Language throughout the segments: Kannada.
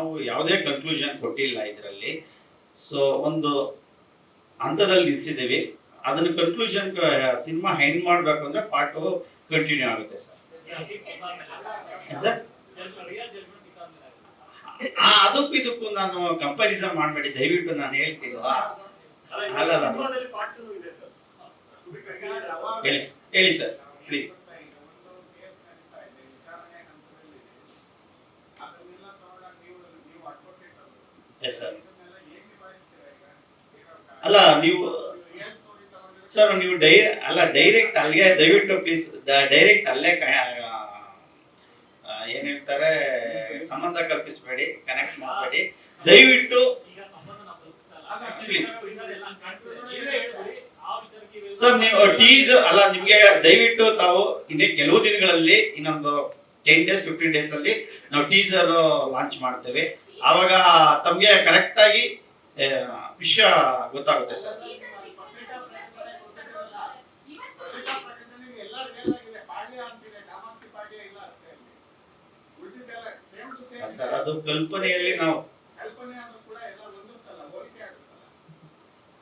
ನಾವು ಯಾವುದೇ ಕನ್ಕ್ಲೂಷನ್ ಕೊಟ್ಟಿಲ್ಲ ಇದರಲ್ಲಿ. ಸೊ ಒಂದು ಹಂತದಲ್ಲಿ ನಿಲ್ಲಿಸಿದ್ದೀವಿ ಅದನ್ನ ಕನ್ಕ್ಲೂಷನ್ ಸಿನಿಮಾ ಹೆಂಗ್ ಮಾಡ್ಬೇಕು ಅಂದ್ರೆ ಪಾರ್ಟ್ ಕಂಟಿನ್ಯೂ ಆಗುತ್ತೆ ಸರ್. ಸರ್ ಅದಕ್ಕೂ ಇದಕ್ಕೂ ನಾನು ಕಂಪಾರಿಸನ್ ಮಾಡಬೇಡಿ. ದಯವಿಟ್ಟು ನಾನು ಹೇಳ್ತಿಲ್ವಾ? ಅಲ್ಲ. ಹೇಳಿ ಸರ್. ಹೇಳಿ ಸರ್. ಪ್ಲೀಸ್ ಸರ್ ಅಲ್ಲ, ನೀವು ಸರ್ ನೀವು ಅಲ್ಲ ಡೈರೆಕ್ಟ್ ಅಲ್ಲಿಗೆ ದಯವಿಟ್ಟು ಪ್ಲೀಸ್ ಡೈರೆಕ್ಟ್ ಅಲ್ಲೇ ಏನ್ ಹೇಳ್ತಾರೆ, ಸಂಬಂಧ ಕಲ್ಪಿಸಬೇಡಿ ಕನೆಕ್ಟ್ ಮಾಡಬೇಡಿ. ದಯವಿಟ್ಟು ಪ್ಲೀಸ್ ಸರ್ ನೀವು ಟೀಸ್ ಅಲ್ಲ, ನಿಮ್ಗೆ ದಯವಿಟ್ಟು ತಾವು ಇನ್ನೇ ಕೆಲವು ದಿನಗಳಲ್ಲಿ ಇನ್ನೊಂದು ಟೆನ್ ಡೇಸ್ ಫಿಫ್ಟೀನ್ ಡೇಸ್ ಅಲ್ಲಿ ನಾವು ಟೀಸರ್ ಲಾಂಚ್ ಮಾಡ್ತೇವೆ. ಆವಾಗ ತಮಗೆ ಕರೆಕ್ಟ್ ಆಗಿ ವಿಷಯ ಗೊತ್ತಾಗುತ್ತೆ ಸರ್. ಸರ್, ಅದು ಕಲ್ಪನೆಯಲ್ಲಿ ನಾವು.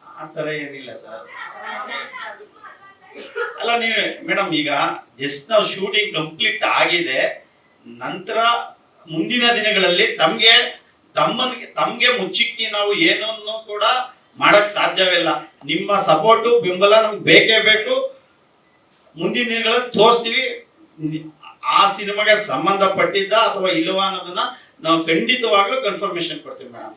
ಆ ಥರ ಏನಿಲ್ಲ ಸರ್. ಅಲ್ಲ, ನೀವು, ಮೇಡಮ್, ಈಗ ಜಸ್ಟ್ ನಾವು ಶೂಟಿಂಗ್ ಕಂಪ್ಲೀಟ್ ಆಗಿದೆ. ನಂತರ ಮುಂದಿನ ದಿನಗಳಲ್ಲಿ ತಮಗೆ, ತಮ್ಮನಿಗೆ, ತಮಗೆ ಮುಚ್ಚಿಕ್ಕಿ ನಾವು ಏನನ್ನು ಕೂಡ ಮಾಡಕ್ ಸಾಧ್ಯವಿಲ್ಲ ನಿಮ್ಮ ಸಪೋರ್ಟು ಬೆಂಬಲ ನಮ್ಗೆ ಬೇಕೇ ಬೇಕು. ಮುಂದಿನ ದಿನಗಳಲ್ಲಿ ತೋರಿಸ್ತೀವಿ. ಆ ಸಿನಿಮಾಗೆ ಸಂಬಂಧಪಟ್ಟಿದ್ದ ಅಥವಾ ಇಲ್ಲವಾ ಅನ್ನೋದನ್ನ ನಾವು ಖಂಡಿತವಾಗ್ಲೂ ಕನ್ಫರ್ಮೇಶನ್ ಕೊಡ್ತೀವಿ, ಮೇಡಮ್.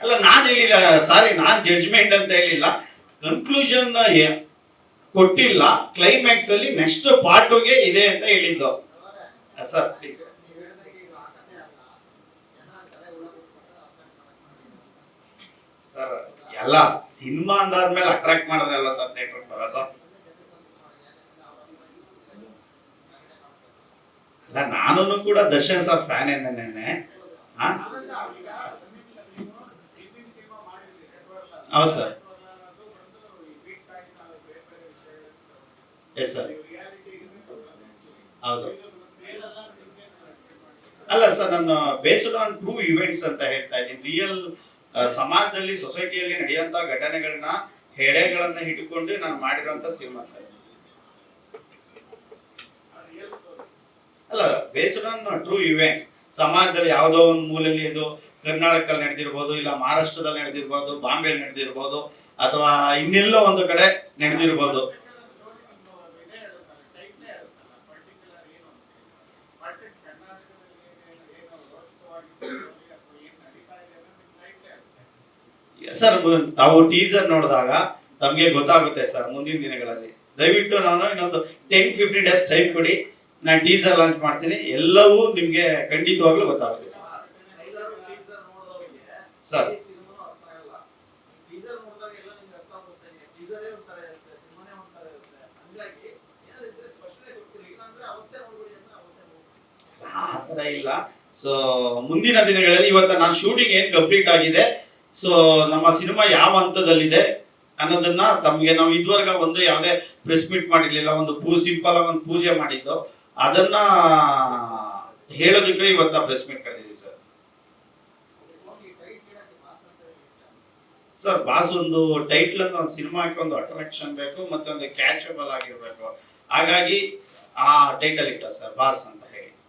ಅಲ್ಲ, ನಾನು ಹೇಳಿಲ್ಲ ಸಾರಿ ನಾನ್ ಜಡ್ಜ್ಮೆಂಟ್ ಅಂತ ಹೇಳಿಲ್ಲ. ಕನ್ಕ್ಲೂಷನ್ ಕೊಟ್ಟಿಲ್ಲ. ಕ್ಲೈಮ್ಯಾಕ್ಸ್ ಅಲ್ಲಿ ನೆಕ್ಸ್ಟ್ ಪಾರ್ಟ್ಗೆ ಇದೆ ಅಂತ ಹೇಳಿದ್ದು. ಸರ್ ಸರ್ ಎಲ್ಲ ಸಿನಿಮಾ ಅಂದಾದ್ಮೇಲೆ ಅಟ್ರಾಕ್ಟ್ ಮಾಡಿದ್ರಲ್ಲ ಸರ್ ಥಿಯೇಟರ್ ಬರೋದು? ಅಲ್ಲ ನಾನು ಕೂಡ ದರ್ಶನ್ ಸರ್ ಫ್ಯಾನ್ ಏನೇನೆ ಹೌದು ಸರ್. ಎಸ್ ಸರ್ ಹೌದು. ಅಲ್ಲ ಸರ್, ನಾನು ಬೇಸ್ಡ್ ಆನ್ ಟ್ರೂ ಇವೆಂಟ್ಸ್ ಅಂತ ಹೇಳ್ತಾ ಇದ್ದೀನಿ. ರಿಯಲ್ ಸಮಾಜದಲ್ಲಿ ಸೊಸೈಟಿಯಲ್ಲಿ ನಡೆಯುವಂತ ಘಟನೆಗಳನ್ನ, ಹೆಳೆಗಳನ್ನ ಹಿಡ್ಕೊಂಡು ನಾನು ಮಾಡಿರುವಂತ ಸಿನಿಮಾ ಸರ್. ಅಲ್ಲ ಬೇಸ್ಡ್ ಆನ್ ಟ್ರೂ ಇವೆಂಟ್ಸ್ ಸಮಾಜದಲ್ಲಿ ಯಾವುದೋ ಒಂದು ಮೂಲೆಯಲ್ಲಿ ಇದು ಕರ್ನಾಟಕದಲ್ಲಿ ನಡೆದಿರ್ಬೋದು, ಇಲ್ಲ ಮಹಾರಾಷ್ಟ್ರದಲ್ಲಿ ನಡೆದಿರ್ಬೋದು ಬಾಂಬೆ ನಡೆದಿರ್ಬೋದು, ಅಥವಾ ಇನ್ನೆಲ್ಲೋ ಒಂದು ಕಡೆ ನಡೆದಿರ್ಬೋದು. ಸರ್ ತಾವು ಟೀಸರ್ ನೋಡಿದಾಗ ತಮಗೆ ಗೊತ್ತಾಗುತ್ತೆ ಸರ್ ಮುಂದಿನ ದಿನಗಳಲ್ಲಿ. ದಯವಿಟ್ಟು ನಾನು ಇನ್ನೊಂದು ಟೆನ್ ಫಿಫ್ಟೀನ್ ಡೇಸ್ ಟೈಮ್ ಕೊಡಿ. ನಾನು ಟೀಸರ್ ಲಾಂಚ್ ಮಾಡ್ತೀನಿ. ಎಲ್ಲವೂ ನಿಮಗೆ ಖಂಡಿತವಾಗ್ಲೂ ಗೊತ್ತಾಗುತ್ತೆ ಸರ್ ಸರ್. ಆ ಥರ ಇಲ್ಲ. ಸೊ ಮುಂದಿನ ದಿನಗಳಲ್ಲಿ ಇವತ್ತು ನಾನು ಶೂಟಿಂಗ್ ಏನ್ ಕಂಪ್ಲೀಟ್ ಆಗಿದೆ. ಸೊ ನಮ್ಮ ಸಿನಿಮಾ ಯಾವ ಹಂತದಲ್ಲಿದೆ ಅನ್ನೋದನ್ನ ತಮಗೆ ನಾವು ಇದುವರೆಗ ಒಂದು ಯಾವುದೇ ಪ್ರೆಸ್ ಮೀಟ್ ಮಾಡಿರ್ಲಿಲ್ಲ ಒಂದು ಪೂ ಸಿಂಪಲ್ ಆಗಿ ಒಂದು ಪೂಜೆ ಮಾಡಿದ್ದು. ಅದನ್ನ ಹೇಳೋದಕ್ಕೆ ಇವತ್ತ ಪ್ರೆಸ್ ಮೀಟ್ ಕರೆದಿದ್ದೀವಿ ಸರ್. ಸರ್ ಬಾಸ್ ಒಂದು ಟೈಟ್ಲ್ ಅಂತ ಒಂದು ಸಿನಿಮಾಕ್ಕೆ ಒಂದು ಅಟ್ರಾಕ್ಷನ್ ಬೇಕು ಮತ್ತೆ ಒಂದು ಕ್ಯಾಚಬಲ್ ಆಗಿರ್ಬೇಕು. ಹಾಗಾಗಿ ಆ ಟೈಟಲ್ ಇಟ್ಟ ಸರ್ ಬಾಸ್ ಅಂತ.